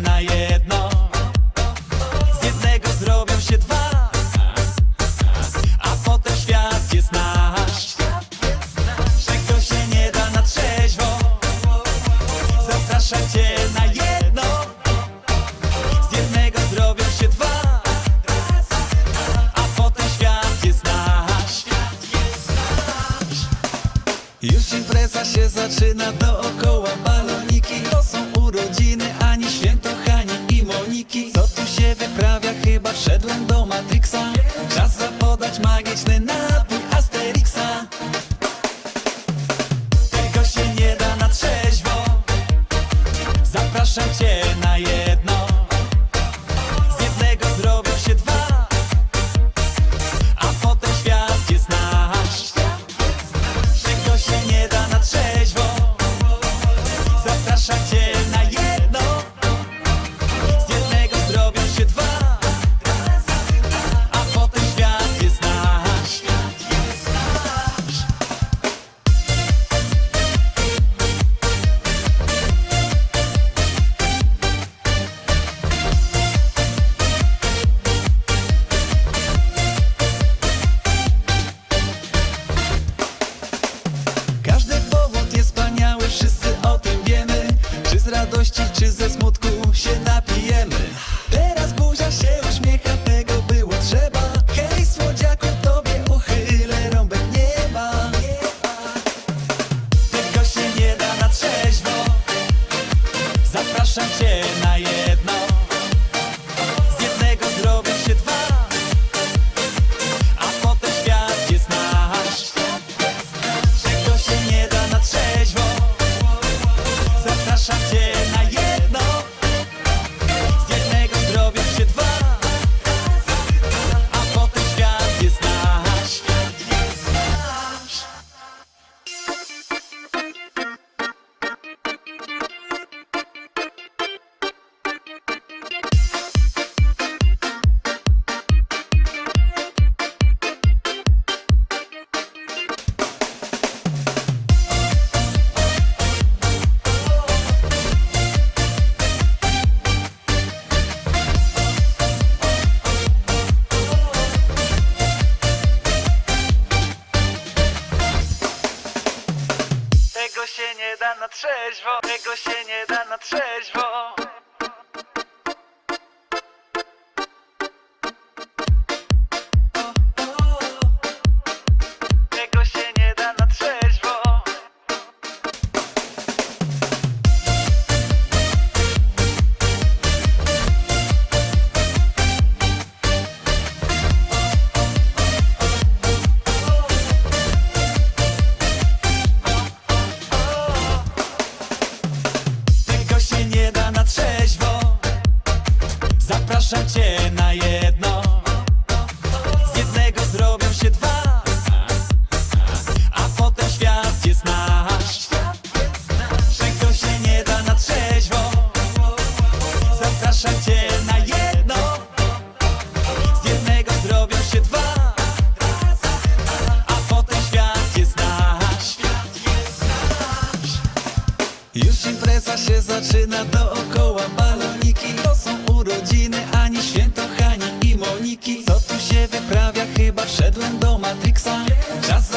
na jedno. Z jednego zrobią się dwa. A potem świat jest nasz. Czego się nie da na trzeźwo. Zapraszam cię na jedno. Z jednego zrobią się dwa. A potem świat jest nasz. Już zaczyna dookoła. Baloniki To są urodziny Ani Święto, Hani i Moniki. Co tu się wyprawia? Chyba wszedłem do Matrixa. Czas zapodać magiczny napój Asterixa. Tego się nie da na trzeźwo. Zapraszam cię na jedno Zapraszam cię trzeźwo. Tego się nie da na trzeźwo zrobią się dwa A potem świat jest nasz. Tego się nie da na trzeźwo? Zapraszam cię na jedno. Z jednego zrobią się dwa A potem świat jest nasz. Już impreza się zaczyna dookoła baloniki wszedłem do Matrixa Czas